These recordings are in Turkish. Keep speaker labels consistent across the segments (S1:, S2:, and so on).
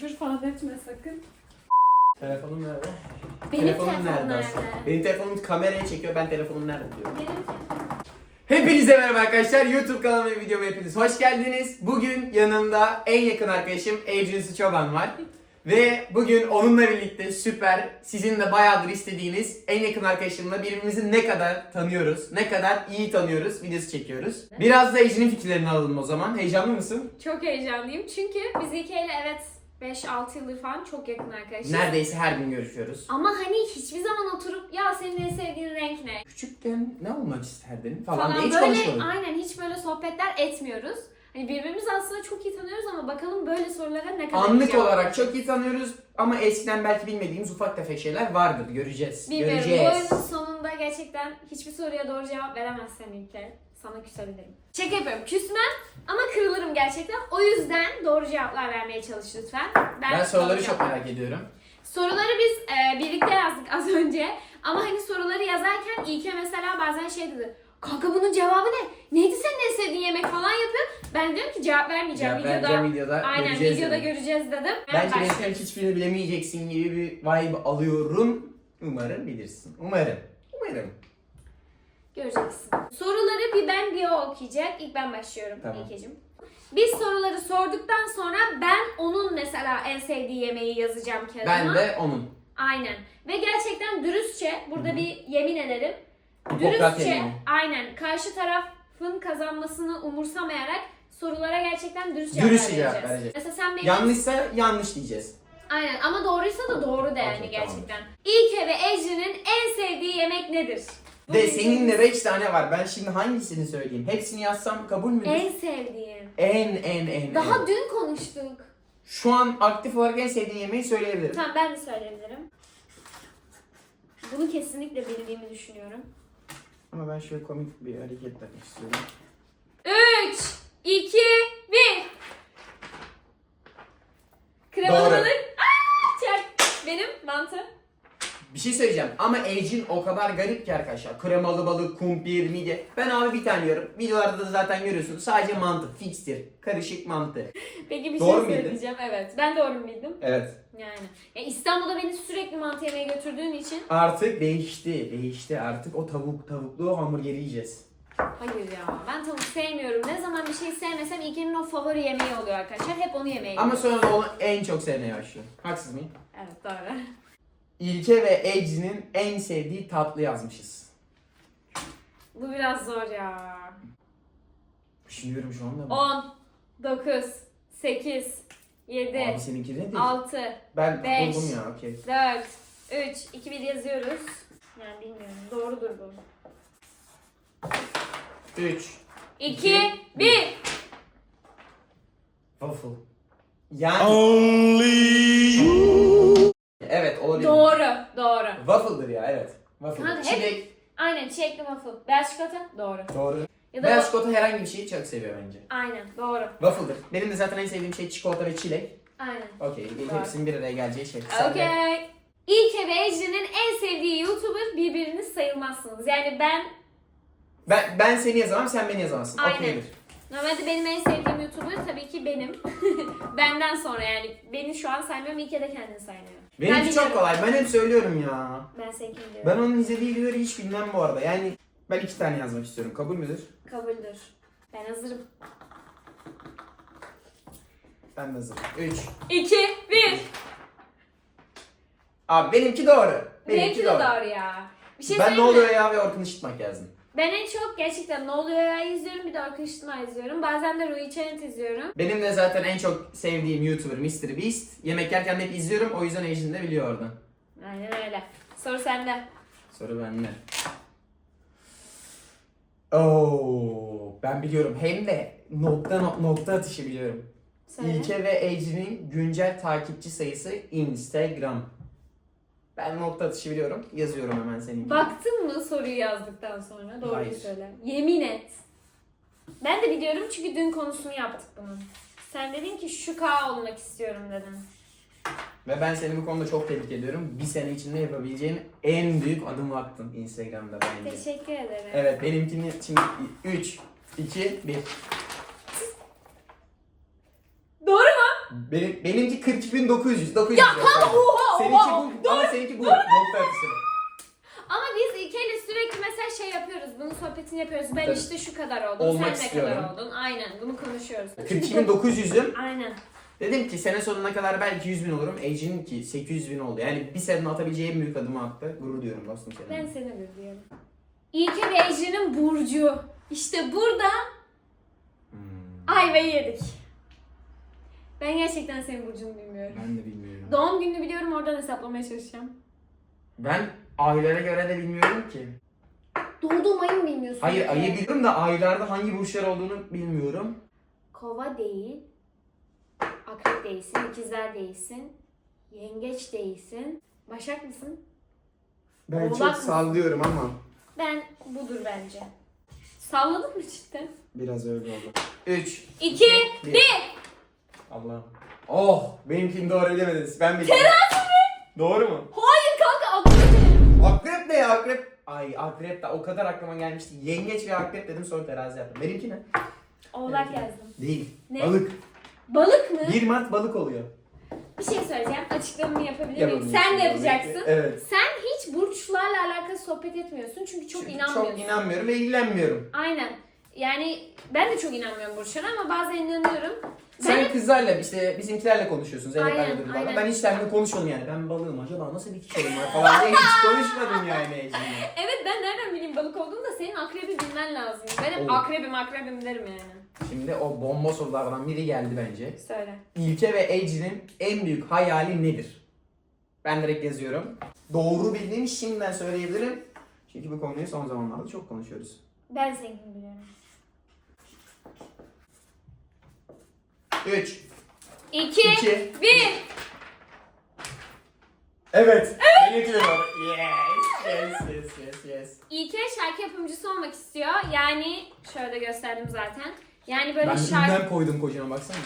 S1: Küfür falan etme sakın.
S2: Telefonum nerede?
S1: Benim
S2: Telefonum
S1: telefonum
S2: nerede
S1: nerede?
S2: aslında? Benim telefonum kameraya çekiyor. Ben telefonum nerede diyorum.
S1: Benim
S2: Hepinize merhaba arkadaşlar. YouTube kanalıma ve videoma hepiniz hoş geldiniz. Bugün yanımda en yakın arkadaşım Adrian Çoban var. Ve bugün onunla birlikte süper, sizin de bayağıdır istediğiniz en yakın arkadaşımla birbirimizi ne kadar tanıyoruz, ne kadar iyi tanıyoruz videosu çekiyoruz. Biraz da Ece'nin fikirlerini alalım o zaman. Heyecanlı mısın?
S1: Çok heyecanlıyım çünkü biz İlke'yle evet 5-6 yıldır falan çok yakın arkadaşız.
S2: Neredeyse her gün görüşüyoruz.
S1: Ama hani hiçbir zaman oturup ya senin en sevdiğin renk ne?
S2: Küçükken ne olmak isterdin falan,
S1: Falan
S2: diye hiç
S1: böyle
S2: konuşmadık.
S1: aynen hiç böyle sohbetler etmiyoruz. Hani birbirimizi aslında çok iyi tanıyoruz ama bakalım böyle sorulara ne kadar
S2: Anlık
S1: cevap-
S2: olarak çok iyi tanıyoruz ama eskiden belki bilmediğimiz ufak tefek şeyler vardır. Göreceğiz.
S1: Bilmiyorum bu
S2: Göreceğiz.
S1: oyunun sonunda gerçekten hiçbir soruya doğru cevap veremezsen İlke sana küsebilirim. Şaka yapıyorum küsmem ama kırılırım gerçekten. O yüzden doğru cevaplar vermeye çalış lütfen.
S2: Ben soruları
S1: doğru
S2: çok merak ediyorum.
S1: Soruları biz e, birlikte yazdık az önce. Ama hani soruları yazarken İlke mesela bazen şey dedi. Kanka bunun cevabı ne? Neydi senin en sevdiğin yemek falan yapıyor. Ben diyorum ki cevap vermeyeceğim
S2: Cevap
S1: videoda.
S2: vereceğim videoda
S1: Aynen
S2: göreceğiz
S1: videoda
S2: dedim.
S1: göreceğiz dedim.
S2: Bence
S1: Ben
S2: benim hiçbirini bilemeyeceksin gibi bir vibe alıyorum. Umarım bilirsin. Umarım. Umarım.
S1: Göreceksin. Soruları bir ben bir o okuyacak. İlk ben başlıyorum
S2: Tamam.
S1: İlkeciğim. Biz soruları sorduktan sonra ben onun mesela en sevdiği yemeği yazacağım kağıdıma.
S2: Ben de onun.
S1: Aynen. Ve gerçekten dürüstçe burada
S2: Hı hı.
S1: bir yemin ederim. Dürüstçe aynen karşı tarafın kazanmasını umursamayarak sorulara gerçekten dürüst cevap
S2: Dürüst cevap
S1: vereceğiz.
S2: vereceğiz.
S1: Mesela sen benim
S2: Yanlışsa yanlış diyeceğiz.
S1: aynen ama doğruysa da doğru de yani
S2: Okey,
S1: gerçekten. İlke ve Ecrin'in en sevdiği yemek nedir? Bu
S2: De
S1: bizim-
S2: senin de 5 tane var. Ben şimdi hangisini söyleyeyim? Hepsini yazsam kabul müdür?
S1: en sevdiğim.
S2: En en en.
S1: Daha
S2: en.
S1: dün konuştuk.
S2: Şu an aktif olarak en sevdiğin yemeği söyleyebilirim.
S1: Tamam ben de söyleyebilirim. Bunu kesinlikle bildiğimi düşünüyorum.
S2: Ama ben şöyle komik bir hareket yapmak istiyorum.
S1: 3, 2, 1. Kremalı
S2: Doğru.
S1: balık. Aa, çak. Benim mantı.
S2: Bir şey söyleyeceğim ama Ecin o kadar garip ki arkadaşlar. Kremalı balık, kumpir, midye. Ben abi bir tane yiyorum. Videolarda da zaten görüyorsunuz. Sadece mantı, fixtir. Karışık mantı.
S1: Peki bir
S2: Doğru
S1: şey
S2: muydu?
S1: söyleyeceğim. Evet. Ben doğru bildim?
S2: Evet.
S1: Yani. Ya İstanbul'da beni sürekli mantı yemeye götürdüğün için.
S2: Artık değişti. Değişti. Artık o tavuk, tavuklu hamburgeri yiyeceğiz.
S1: Hayır ya. Ben tavuk sevmiyorum. Ne zaman bir şey sevmesem İlker'in o favori yemeği oluyor arkadaşlar. Hep onu yemeye
S2: Ama
S1: gidiyorum.
S2: sonra da onu en çok sevmeye başlıyor. Haksız mıyım?
S1: Evet doğru.
S2: İlke ve Ecrin'in en sevdiği tatlı yazmışız.
S1: Bu biraz zor ya.
S2: Düşünüyorum şu anda mı?
S1: 10, 9, 8, 7,
S2: Abi seninki nedir?
S1: 6,
S2: Ben
S1: beş.
S2: buldum ya okey.
S1: 4, 3, 2, 1 yazıyoruz. Yani bilmiyorum. Doğrudur bu.
S2: 3.
S1: 2, 1.
S2: Waffle. Yani olabilir.
S1: Doğru, doğru.
S2: Waffle'dır ya evet. Waffle.
S1: Kanka, hep-
S2: Çilek.
S1: Aynen çilekli waffle. Beyaz çikolata? Doğru.
S2: Doğru.
S1: Ya da
S2: Beyaz çikolata herhangi bir şeyi çok seviyor bence.
S1: Aynen, doğru.
S2: Waffle'dır. Benim de zaten en sevdiğim şey çikolata ve çilek.
S1: Aynen.
S2: Okey.
S1: Doğru.
S2: Hepsinin bir araya geleceği şey. Sen de-
S1: Okey. İlke ve Ecrin'in en sevdiği YouTuber birbiriniz sayılmazsınız. Yani ben
S2: Ben, ben seni yazamam sen beni yazamazsın.
S1: Aynen.
S2: Okeydir.
S1: Normalde benim en sevdiğim YouTuber tabii ki benim. Benden sonra yani. Beni şu an saymıyorum. İlke de kendini saymıyor.
S2: Benimki
S1: Ben
S2: çok kolay. Ben hep söylüyorum ya.
S1: Ben seninkini biliyorum.
S2: Ben onun izlediği videoları hiç bilmem bu arada. Yani ben iki tane yazmak istiyorum. Kabul müdür?
S1: Kabuldür. Ben hazırım.
S2: Ben de hazırım. 3.
S1: 2, 1.
S2: Abi benimki doğru.
S1: Benimki de doğru ya. Bir şey
S2: ben ne
S1: söyleyeyim mi?
S2: oluyor ya ve Orkun Işıtmak yazdım.
S1: Ben en çok gerçekten Ne Oluyor Ya izliyorum. Bir de Işıtma izliyorum. Bazen de Ruhi Çenet izliyorum.
S2: Benim de zaten en çok sevdiğim YouTuber Mr. Beast. Yemek yerken hep izliyorum. O yüzden Ejin de biliyor oradan.
S1: Aynen öyle. Soru sende.
S2: Soru bende. Oo, ben biliyorum. Hem de nokta no- nokta atışı biliyorum.
S1: Söyle.
S2: İlke ve Ejin'in güncel takipçi sayısı Instagram. Ben nokta atışı biliyorum. Yazıyorum hemen senin.
S1: Baktın mı soruyu yazdıktan sonra? Doğruyu
S2: Hayır.
S1: söyle. Yemin et. Ben de biliyorum çünkü dün konusunu yaptık bunun. Sen dedin ki şu K olmak istiyorum dedin.
S2: Ve ben seni bu konuda çok tebrik ediyorum. Bir sene içinde yapabileceğin en büyük adım attın Instagram'da bence.
S1: Teşekkür ederim.
S2: Evet benimkini şimdi 3, 2, 1.
S1: Doğru mu?
S2: Benim, benimki 42.900. 900
S1: Ya kanka oha
S2: Seninki
S1: oha.
S2: bu ama seninki bu. Nokta atışı.
S1: Ama biz İlke'yle sürekli mesela şey yapıyoruz. Bunun sohbetini yapıyoruz. Ben
S2: Tabii.
S1: işte şu kadar oldum.
S2: Olmak
S1: sen ne
S2: istiyorum.
S1: kadar oldun. Aynen bunu konuşuyoruz.
S2: 42.900'üm.
S1: Aynen.
S2: Dedim ki sene sonuna kadar belki 100 bin olurum. Ece'nin ki 800 bin oldu. Yani bir sene atabileceği en büyük adımı attı. Gurur diyorum dostum seninle.
S1: Ben seni bir diyorum. İlke ve Ece'nin burcu. İşte burada
S2: Hmm,
S1: ayvayı yedik. Ben gerçekten senin burcunu bilmiyorum.
S2: ben de bilmiyorum.
S1: Doğum gününü biliyorum oradan hesaplamaya çalışacağım.
S2: Ben aylara göre de bilmiyorum ki.
S1: Doğduğum ayı mı bilmiyorsun?
S2: Hayır ayı biliyorum da aylarda hangi burçlar olduğunu bilmiyorum.
S1: Kova değil. Akrep değilsin. ikizler değilsin. Yengeç değilsin. Başak mısın?
S2: Ben
S1: Oğlak
S2: çok
S1: mısın?
S2: sallıyorum ama
S1: Ben budur bence. Salladın mı cidden?
S2: biraz öyle oldu. 3
S1: İki,
S2: Bir.
S1: bir.
S2: Allah. Oh benimkini doğru bilemediniz. Ben bildim. Terazi mi? Doğru mu?
S1: Hayır kanka akrep.
S2: Akrep ne ya akrep? Ay akrep de o kadar aklıma gelmişti. Yengeç ve akrep dedim sonra terazi yaptım. Benimki ne?
S1: Oğlak
S2: Benimki.
S1: yazdım.
S2: Değil.
S1: Ne?
S2: Balık.
S1: Balık mı?
S2: 1 Mart balık oluyor.
S1: Bir şey söyleyeceğim. Açıklamamı yapabilir miyim?
S2: Yapabilirsin,
S1: Sen de yapacaksın.
S2: Evet.
S1: Sen hiç burçlarla alakalı sohbet etmiyorsun çünkü çok
S2: Çünkü
S1: inanmıyorsun.
S2: Çok inanmıyorum ve ilgilenmiyorum.
S1: Aynen. Yani ben de çok inanmıyorum burçlara ama bazen inanıyorum.
S2: Sen
S1: Ben
S2: kızlarla işte bizimkilerle konuşuyorsun. Zeynep
S1: Aynen,
S2: Aynen,
S1: aynen.
S2: Ben hiç seninle konuşmadım yani. Ben balığım acaba nasıl bir kişiyim var falan diye hiç konuşmadım yani Ece'yle.
S1: Evet ben nereden bileyim balık olduğunu da senin akrebi bilmen lazım. Ben hep
S2: Oo.
S1: akrebim akrebim derim yani.
S2: Şimdi o bomba sorulardan biri geldi bence.
S1: Söyle.
S2: İlke ve Ece'nin en büyük hayali nedir? Ben direkt yazıyorum. Doğru bildiğimi şimdiden söyleyebilirim. Çünkü bu konuyu son zamanlarda çok konuşuyoruz.
S1: Ben seninkini biliyorum.
S2: 3,
S1: 2,
S2: 2,
S1: 1.
S2: Evet. Benimki de doğru. Yes, yes, yes, yes, yes.
S1: İlke şarkı yapımcısı olmak istiyor. Yani şöyle gösterdim zaten. Yani böyle
S2: Ben
S1: şarkı...
S2: ünlem koydum kocama baksana.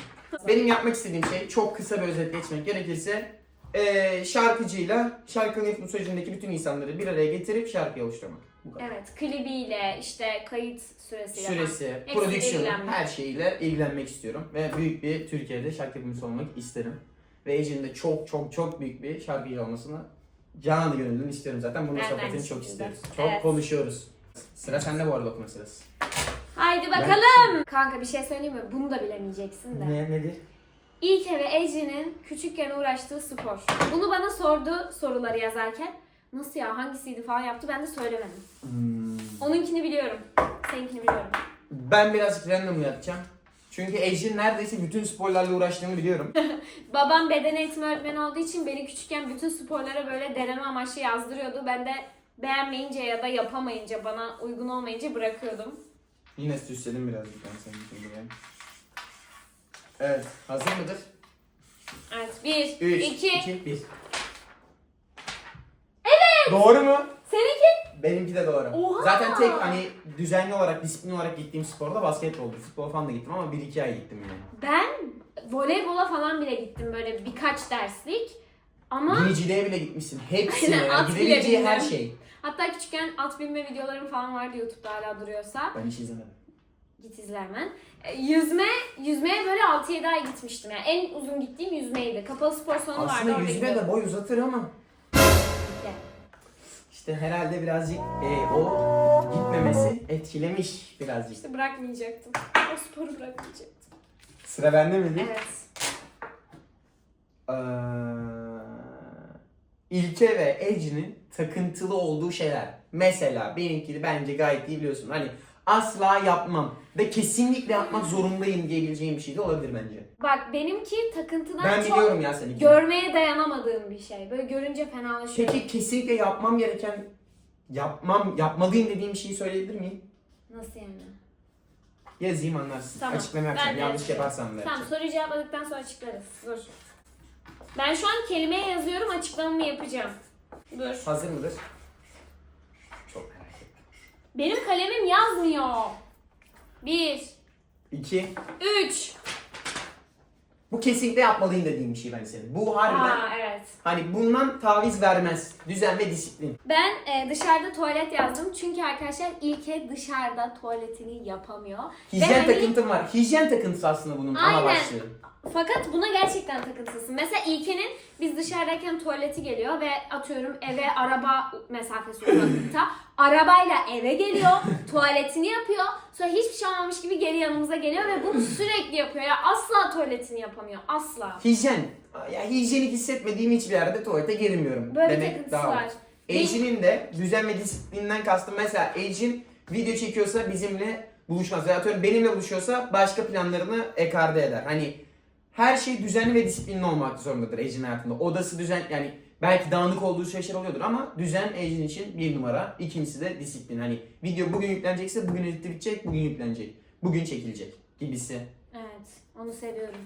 S2: Benim yapmak istediğim şey çok kısa bir özet geçmek gerekirse eee şarkıcıyla şarkının yapım sürecindeki bütün insanları bir araya getirip şarkı oluşturmak.
S1: Evet klibiyle işte kayıt süresiyle.
S2: Süresi,
S1: Hepsiyle
S2: prodüksiyonu,
S1: ilgilenmek.
S2: her şeyiyle ilgilenmek istiyorum. Ve büyük bir Türkiye'de şarkı yapımcısı olmak isterim. Ve Ece'nin de çok çok çok büyük bir şarkıcı olmasını canı gönülden istiyorum zaten. Bunun
S1: Ben de
S2: sohbetini çok
S1: şekilde.
S2: isteriz. Çok
S1: Evet.
S2: konuşuyoruz. Sıra sende bu arada okuma sırası.
S1: Haydi bakalım. Kanka bir şey söyleyeyim mi? Bunu da bilemeyeceksin de.
S2: Ne, nedir?
S1: İlke ve Ece'nin küçükken uğraştığı spor. Bunu bana sordu soruları yazarken. Nasıl ya hangisiydi falan yaptı ben de söylemedim.
S2: Hmm.
S1: Onunkini biliyorum. Seninkini biliyorum.
S2: Ben birazcık random yapacağım. Çünkü Ece'nin neredeyse bütün sporlarla uğraştığını biliyorum.
S1: Babam beden eğitimi öğretmeni olduğu için beni küçükken bütün sporlara böyle deneme amaçlı yazdırıyordu. Ben de beğenmeyince ya da yapamayınca bana uygun olmayınca bırakıyordum.
S2: Yine süsledim birazcık ben senin için buraya. Evet, hazır mıdır?
S1: Evet. Bir,
S2: 3,
S1: iki.
S2: 2, 1. Doğru mu?
S1: Seninki?
S2: Benimki de doğru.
S1: Oha!
S2: Zaten tek hani düzenli olarak, disiplin olarak gittiğim spor da basketboldu. Futbol falan da gittim ama 1-2 ay gittim yani.
S1: Ben voleybola falan bile gittim böyle birkaç derslik. Ama
S2: Biniciliğe bile gitmişsin. Hepsine.
S1: Aynen, at bile
S2: Gidebileceği her
S1: bindim.
S2: şey.
S1: hatta küçükken at binme videolarım falan vardı YouTube'da hala duruyorsa.
S2: Ben hiç izlemedim.
S1: Git izle hemen. E, Yüzme, yüzmeye böyle 6-7 ay gitmiştim. Yani en uzun gittiğim yüzmeydi. Kapalı spor salonu vardı
S2: Aslında
S1: orada
S2: yüzme de boy uzatır ama. İşte herhalde birazcık e, o gitmemesi etkilemiş birazcık.
S1: İşte bırakmayacaktım. O sporu bırakmayacaktım.
S2: Sıra bende miydi?
S1: Evet.
S2: Ee, İlke ve Ece'nin takıntılı olduğu şeyler. Mesela benimkini bence gayet iyi biliyorsun. Hani asla yapmam ve kesinlikle yapmak zorundayım diyebileceğim bir şey de olabilir bence.
S1: Bak benimki takıntıdan
S2: Ben
S1: çok
S2: biliyorum ya seninki.
S1: görmeye dayanamadığım bir şey. Böyle görünce fenalaşıyorum.
S2: Peki kesinlikle yapmam gereken, yapmam, yapmalıyım dediğim şeyi söyleyebilir miyim?
S1: Nasıl yani?
S2: Yazayım anlarsın.
S1: Tamam.
S2: Açıklama
S1: Ben
S2: yapacağım.
S1: de
S2: Yanlış yaparsam da
S1: Tamam
S2: yapacağım.
S1: soruyu cevapladıktan sonra açıklarız. Dur. Ben şu an kelimeye yazıyorum açıklamamı yapacağım. Dur.
S2: Hazır mıdır?
S1: Benim kalemim yazmıyor. Bir,
S2: 2,
S1: üç,
S2: Bu kesinlikle yapmalıyım dediğim bir şey ben senin. Bu harbiden
S1: Aa evet.
S2: hani bundan taviz vermez. Düzen ve disiplin.
S1: Ben e, dışarıda tuvalet yazdım çünkü arkadaşlar İlke dışarıda tuvaletini yapamıyor.
S2: Hijyen
S1: hani-
S2: takıntım var. Hijyen takıntısı aslında bunun ana
S1: Aynen.
S2: başlığı.
S1: Fakat buna gerçekten takıntısın. Mesela İlke'nin biz dışarıdayken tuvaleti geliyor ve atıyorum eve araba mesafesi uzaklıkta. Arabayla eve geliyor, tuvaletini yapıyor. Sonra hiçbir şey olmamış gibi geri yanımıza geliyor ve bunu sürekli yapıyor. Ya asla tuvaletini yapamıyor. Asla.
S2: Hijyen. Ya hijyenik hissetmediğim hiçbir yerde tuvalete girmiyorum.
S1: Böyle bir
S2: Demek
S1: takıntısı
S2: daha
S1: var.
S2: Ejin'in de düzen ve disiplinden kastım mesela Ejin video çekiyorsa bizimle buluşmaz. Veya atıyorum benimle buluşuyorsa başka planlarını ekarte eder. Hani her şey düzenli ve disiplinli olmak zorundadır Ejin hayatında. Odası düzen yani belki dağınık olduğu süreçler oluyordur ama düzen Ejin için bir numara. İkincisi de disiplin. Hani video bugün yüklenecekse bugün editi bitecek, bugün yüklenecek. Bugün çekilecek gibisi.
S1: Evet, onu seviyorum.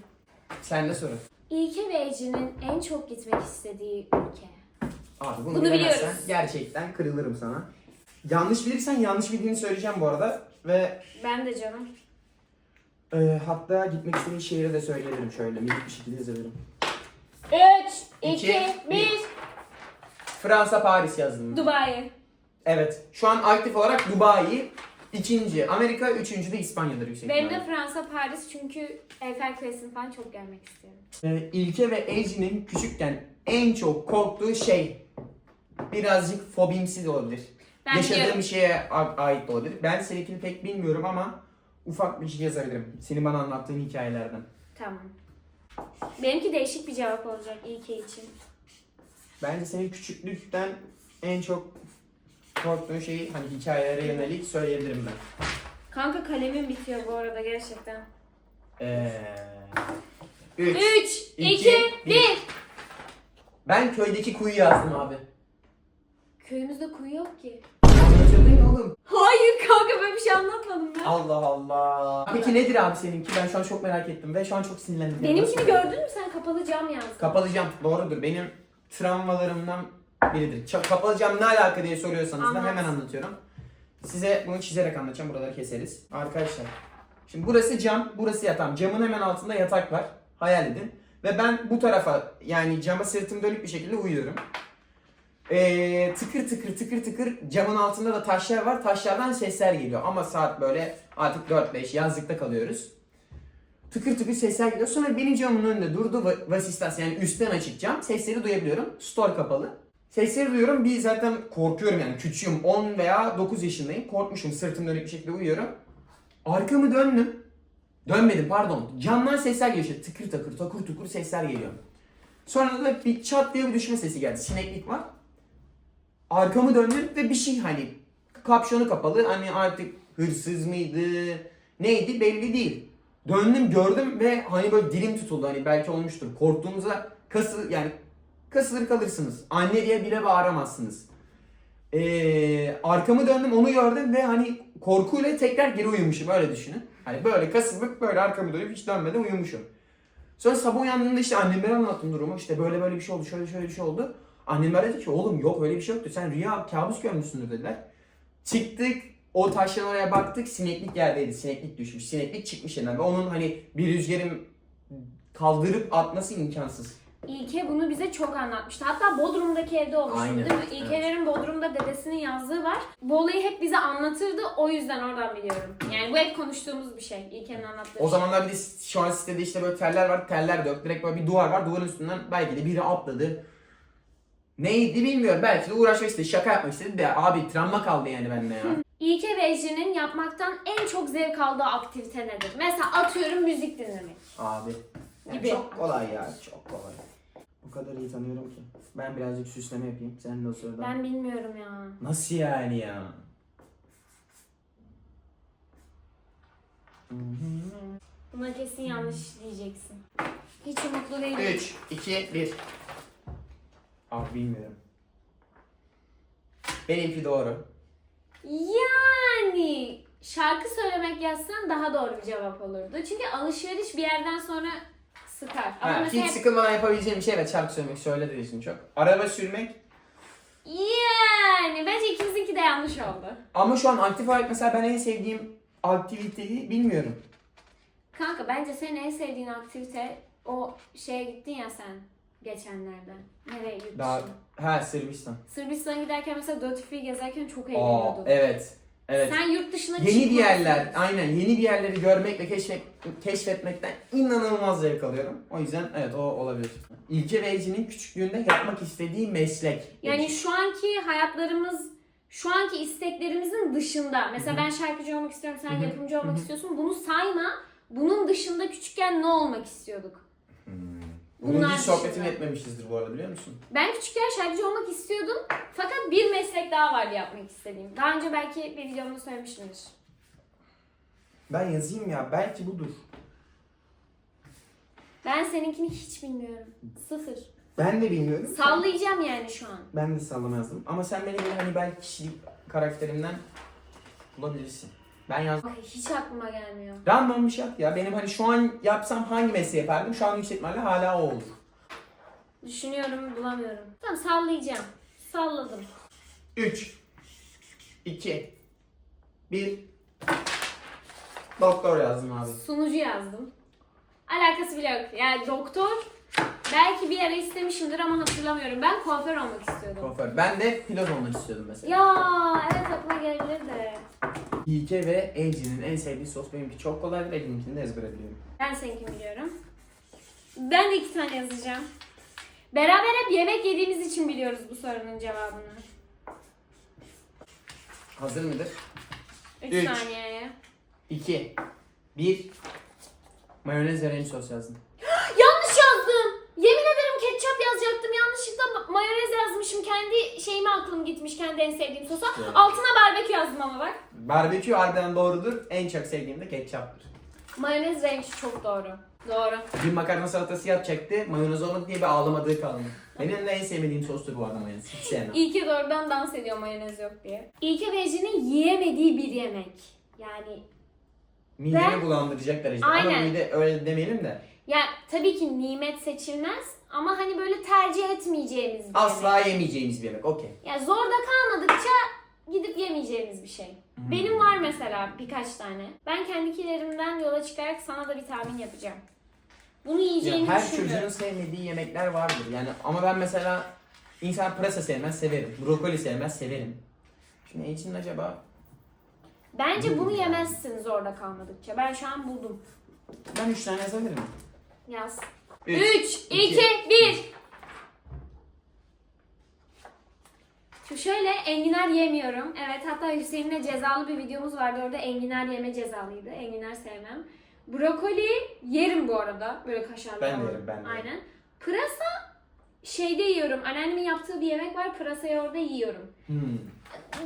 S2: Sen de sorun.
S1: İlke ve Ece'nin en çok gitmek istediği ülke.
S2: Abi bunu,
S1: Bunu
S2: bilemezsen
S1: biliyoruz.
S2: gerçekten kırılırım sana. Yanlış bilirsen yanlış bildiğini söyleyeceğim bu arada. Ve
S1: Ben de canım.
S2: e, hatta gitmek istediğin şehri de söyleyebilirim şöyle minik bir şekilde yazabilirim.
S1: 3,
S2: İki,
S1: 2, 1.
S2: bir. Fransa Paris yazdım.
S1: Dubai.
S2: evet. Şu an aktif olarak Dubai, ikinci Amerika, üçüncü de İspanya'dır yüksek
S1: Benim de
S2: ihtimalle.
S1: Fransa, Paris çünkü Eiffel Kulesi'ni falan çok görmek istiyorum.
S2: E, İlke ve Ejin'in küçükken en çok korktuğu şey birazcık fobimsi de olabilir.
S1: Ben
S2: Yaşadığım
S1: biliyorum.
S2: bir şeye a- ait de olabilir. Ben seninkini pek bilmiyorum ama ufak bir şey yazabilirim. Senin bana anlattığın hikayelerden.
S1: Tamam. Benimki değişik bir cevap olacak İlke için.
S2: Bence senin küçüklükten en çok korktuğun şeyi hani hikayelere yönelik söyleyebilirim ben.
S1: Kanka kalemim bitiyor bu arada gerçekten.
S2: Ee, 3.
S1: 3,
S2: iki,
S1: 2,
S2: bir.
S1: 1.
S2: Ben köydeki kuyu yazdım abi.
S1: Köyümüzde kuyu yok ki.
S2: Ya oğlum.
S1: Hayır kanka böyle bir şey anlatmadım ben.
S2: Allah Allah. Peki nedir abi seninki? Ben şu an çok merak ettim ve şu an çok sinirlendim.
S1: Benimkini gördün mü sen kapalı cam yazdın.
S2: Kapalı cam doğrudur. Benim travmalarımdan biridir. Ça- Kapalı cam ne alaka diye soruyorsanız da
S1: Anlat.
S2: hemen anlatıyorum. Size bunu çizerek anlatacağım. Buraları keseriz. Arkadaşlar. Şimdi burası cam, burası yatağım. Camın hemen altında yatak var. Hayal edin. Ve ben bu tarafa yani cama sırtım dönük bir şekilde uyuyorum. Ee, tıkır tıkır tıkır tıkır camın altında da taşlar var. Taşlardan sesler geliyor. Ama saat böyle artık 4-5 yazlıkta kalıyoruz. Tıkır tıkır sesler geliyor. Sonra benim camımın önünde durdu va- vasistas yani üstten açık cam. Sesleri duyabiliyorum. Store kapalı. Sesleri duyuyorum. Bir zaten korkuyorum yani küçüğüm. 10 veya 9 yaşındayım. Korkmuşum. Sırtım dönük bir şekilde uyuyorum. Arkamı döndüm. Dönmedim pardon. Camdan sesler geliyor. işte tıkır takır takır tukur sesler geliyor. Sonra da bir çat diye bir düşme sesi geldi. Sineklik var. Arkamı döndüm ve bir şey hani kapşonu kapalı. Hani artık hırsız mıydı? Neydi belli değil. Döndüm gördüm ve hani böyle dilim tutuldu. Hani belki olmuştur. Korktuğunuzda kası yani kasılır kalırsınız. Anne diye bile bağıramazsınız. Ee, arkamı döndüm onu gördüm ve hani korkuyla tekrar geri uyumuşum öyle düşünün. Hani böyle kasılıp böyle arkamı dönüp hiç dönmeden uyumuşum. Sonra sabah uyandığımda işte anneme anlattım durumu. İşte böyle böyle bir şey oldu, şöyle şöyle bir şey oldu. Annem bana dedi ki oğlum yok öyle bir şey yoktu. Sen rüya kabus görmüşsündür dediler. Çıktık o taşların oraya baktık sineklik yerdeydi. Sineklik düşmüş. Sineklik çıkmış elinden ve onun hani bir rüzgarın kaldırıp atması imkansız.
S1: İlke bunu bize çok anlatmıştı. Hatta Bodrum'daki evde olmuştu
S2: Aynen,
S1: değil mi? İlkelerin Bodrum'da dedesinin yazdığı var. Bu olayı hep bize anlatırdı. O yüzden oradan biliyorum. Yani bu hep konuştuğumuz bir şey. İlkenin anlattığı
S2: O
S1: şey.
S2: zamanlar bir de şu an sitede işte böyle teller var. Teller de yok. Direkt böyle bir duvar var. Duvarın üstünden belki de biri atladı. Neydi bilmiyorum. Belki de uğraşmak istedi. Şaka yapmak istedi de abi travma kaldı yani bende ya.
S1: İlke ve Ece'nin yapmaktan en çok zevk aldığı aktivite nedir? Mesela atıyorum müzik dinlemek.
S2: Abi. Yani
S1: Gibi.
S2: Çok kolay ya. Çok kolay. Bu kadar iyi tanıyorum ki. Ben birazcık süsleme yapayım. Sen de o sırada.
S1: Ben bilmiyorum ya.
S2: Nasıl yani ya?
S1: Buna kesin yanlış diyeceksin. Hiç umutlu değilim.
S2: 3, 2, 1. Abi bilmiyorum. Benimki doğru.
S1: Yani şarkı söylemek yazsan daha doğru bir cevap olurdu. Çünkü alışveriş bir yerden sonra sıkar. Ama
S2: Ha,
S1: mesela
S2: hiç sıkılmadan yapabileceğim bir şey evet şarkı söylemek söyle diyorsun çok. Araba sürmek
S1: yani bence ikimizinki de yanlış oldu.
S2: ama şu an aktif olarak mesela ben en sevdiğim aktiviteyi bilmiyorum.
S1: Kanka bence senin en sevdiğin aktivite O şeye gittin ya sen geçenlerde. Nereye yurt
S2: Daha ha Sırbistan.
S1: Sırbistan'a giderken mesela Duty Free gezerken çok
S2: Aa
S1: eğleniyordum.
S2: evet. Evet.
S1: Sen yurt dışına
S2: Yeni bir
S1: çıkmazsın.
S2: yerler, aynen yeni bir yerleri görmek ve keşfet, keşfetmekten inanılmaz zevk alıyorum. O yüzden evet o olabilir. İlke ve Ece'nin küçüklüğünde yapmak istediği meslek.
S1: Yani şu anki hayatlarımız, şu anki isteklerimizin dışında. Mesela ben şarkıcı olmak istiyorum, sen
S2: Hı hı.
S1: yapımcı olmak
S2: Hı hı.
S1: istiyorsun. Bunu sayma. Bunun dışında küçükken ne olmak istiyorduk?
S2: Bunun
S1: Bunlar
S2: hiç sohbetini
S1: dışında.
S2: etmemişizdir bu arada biliyor musun?
S1: Ben küçükken şarkıcı olmak istiyordum. Fakat bir meslek daha vardı yapmak istediğim. Daha önce belki bir videomda söylemişimdir.
S2: Ben yazayım ya belki budur.
S1: Ben seninkini hiç bilmiyorum. Sıfır.
S2: Ben de bilmiyorum.
S1: Sallayacağım yani şu an.
S2: Ben de sallamazdım. Ama sen beni böyle hani belki kişilik karakterimden bulabilirsin. Ben yazdım.
S1: Ay, hiç aklıma gelmiyor.
S2: Random bir şey yap ya. Benim hani şu an yapsam hangi mesleği yapardım? Şu an yüksek ihtimalle hala o olur.
S1: Düşünüyorum bulamıyorum. Tamam sallayacağım. Salladım.
S2: 3 2 1 Doktor yazdım abi.
S1: Sunucu yazdım. Alakası bile yok. Yani doktor belki bir ara istemişimdir ama hatırlamıyorum. Ben kuaför olmak istiyordum.
S2: Kuaför. Ben de pilot olmak istiyordum mesela.
S1: Ya evet aklıma gelebilir de.
S2: İlke ve Ece'nin en sevdiği sos benimki çok kolay ve benimkini de ezbere biliyorum.
S1: Ben seninkini biliyorum. Ben de iki tane yazacağım. Beraber hep yemek yediğimiz için biliyoruz bu sorunun cevabını.
S2: Hazır mıdır?
S1: Üç,
S2: Üç.
S1: saniyeye.
S2: 2 1 Mayonez ve ranch sos yazdım.
S1: Yanlış yazdım. Yemin ederim ketçap yazacaktım. Yanlışlıkla ma- mayonez yazmışım. Kendi şeyime aklım gitmiş. Kendi en sevdiğim sosa.
S2: Evet.
S1: Altına barbekü ama bak.
S2: Barbekü harbiden doğrudur. En çok sevdiğim de ketçaptır.
S1: Mayonez rengi çok doğru. Doğru.
S2: Bir makarna salatası yapacaktı. Mayonez olmadı diye bir ağlamadığı kaldı. Benim de en sevmediğim sostur bu arada mayonez. Hiç sevmem.
S1: İlke doğrudan dans ediyor mayonez yok diye. Ve Ece'nin yiyemediği bir yemek. Yani
S2: Midemi
S1: Ben-
S2: bulandıracak derecede. Ama
S1: Aynen.
S2: mide öyle demeyelim de.
S1: ya tabii ki nimet seçilmez ama hani böyle tercih etmeyeceğimiz bir yemek.
S2: Asla yemeyeceğimiz bir yemek. Okey.
S1: Ya zorda kalmadıkça gidip yemeyeceğimiz bir şey.
S2: Hmm.
S1: Benim var mesela birkaç tane. Ben kendikilerimden yola çıkarak sana da bir tahmin yapacağım. Bunu
S2: Ya
S1: yiyeceğini
S2: her
S1: düşünmüyorum.
S2: çocuğun sevmediği yemekler vardır. Yani ama ben mesela insan pırasa sevmez severim. Brokoli sevmez severim. Şimdi için acaba
S1: Bence bunu
S2: Hmm.
S1: yemezsin zorda kalmadıkça. Ben şu an buldum.
S2: ben 3 tane yazabilirim.
S1: Yaz.
S2: Üç,
S1: 3,
S2: iki.
S1: 2, 1. Şöyle enginar yemiyorum. Evet hatta Hüseyin'le cezalı bir videomuz vardı. Orada enginar yeme cezalıydı. Enginar sevmem. Brokoli yerim bu arada. Böyle kaşarlı
S2: Ben
S1: falan.
S2: yerim, ben de yerim.
S1: Aynen. Pırasa şeyde yiyorum. Anneannemin yaptığı bir yemek var. Pırasayı orada yiyorum.
S2: Hmm.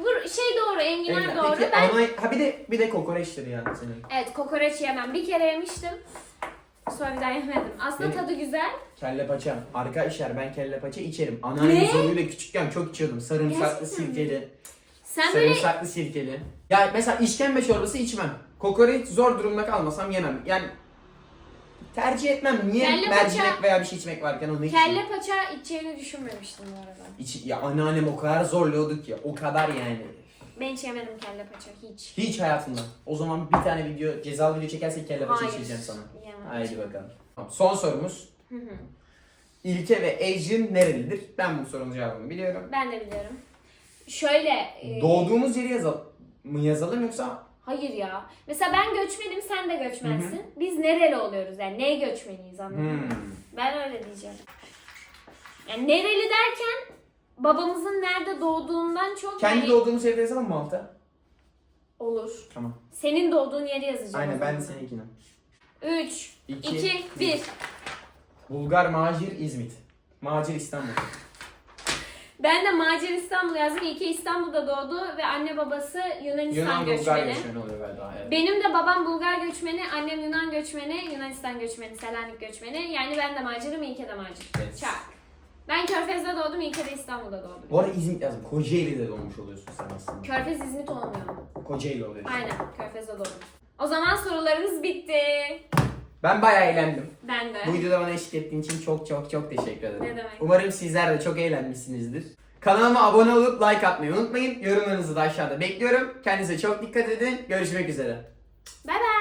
S1: Bu şey doğru, enginar doğru.
S2: Peki,
S1: Ben
S2: ana, ha bir de bir de kokoreçtir ya senin.
S1: evet kokoreç yemem. Bir kere yemiştim. Daha yemedim. Aslında
S2: Benim-
S1: tadı güzel.
S2: Kelle paça. Arkadaşlar ben kelle paça içerim. Anneannem
S1: Ne?
S2: zoruyla küçükken çok içiyordum. Sarımsaklı
S1: Gerçekten mi?
S2: sirkeli.
S1: Sen böyle
S2: Sarımsaklı sirkeli. Ya mesela işkembe çorbası içmem. Kokoreç zor durumda kalmasam yemem. Yani tercih etmem. Niye
S1: Kelle
S2: mercimek
S1: paça-
S2: veya bir şey içmek varken onu içeyim.
S1: Kelle paça içeceğini düşünmemiştim bu arada.
S2: İç, ya anneannem o kadar zorluyorduk ya. O kadar yani.
S1: Ben hiç yemedim kelle paça hiç.
S2: Hiç hayatımda. O zaman bir tane video, cezalı video çekersek kelle paça
S1: Hayır.
S2: içeceğim sana. Haydi bakalım. Tamam, Son sorumuz.
S1: Hı hı.
S2: İlke ve Ejin nerelidir? Ben bu sorunun cevabını biliyorum.
S1: ben de biliyorum. Şöyle. e,
S2: Doğduğumuz yeri yazalım mı yazalım yoksa
S1: Hayır ya. Mesela ben göçmenim sen de göçmensin. Biz nereli oluyoruz yani? Neye göçmeniyiz anladın mı?
S2: Hmm.
S1: Ben öyle diyeceğim. Yani nereli derken babamızın nerede doğduğundan çok
S2: kendi
S1: yani
S2: doğduğumuz yeri yazalım mı alta?
S1: olur.
S2: Tamam.
S1: Senin doğduğun yeri yazacağım.
S2: Aynen ben de
S1: zaman.
S2: seninkini.
S1: 3,
S2: İki,
S1: 2, 1.
S2: Bulgar Macir İzmit. Macir İstanbul.
S1: Ben de Macar İstanbul yazdım. İlki İstanbul'da doğdu ve anne babası Yunanistan
S2: Yunan Bulgar
S1: göçmeni.
S2: göçmeni oluyor galiba. Evet.
S1: Benim de babam Bulgar göçmeni, annem Yunan göçmeni, Yunanistan göçmeni, Selanik göçmeni. Yani ben de Macarım, İlke de Macar.
S2: Evet.
S1: Çak. Ben Körfez'de doğdum, İlke de İstanbul'da doğdum.
S2: Bu arada İzmit yazdım. Kocaeli'de doğmuş oluyorsun sen aslında.
S1: Körfez İzmit olmuyor.
S2: Kocaeli oluyor.
S1: Aynen, Körfez'de doğdum. O zaman sorularımız bitti.
S2: Ben bayağı eğlendim.
S1: Ben de.
S2: Bu videoda bana eşlik ettiğin için çok çok çok teşekkür ederim.
S1: Ne demek.
S2: Umarım sizler de çok eğlenmişsinizdir. Kanalıma abone olup like atmayı unutmayın. Yorumlarınızı da aşağıda bekliyorum. Kendinize çok dikkat edin. Görüşmek üzere.
S1: Bay bay.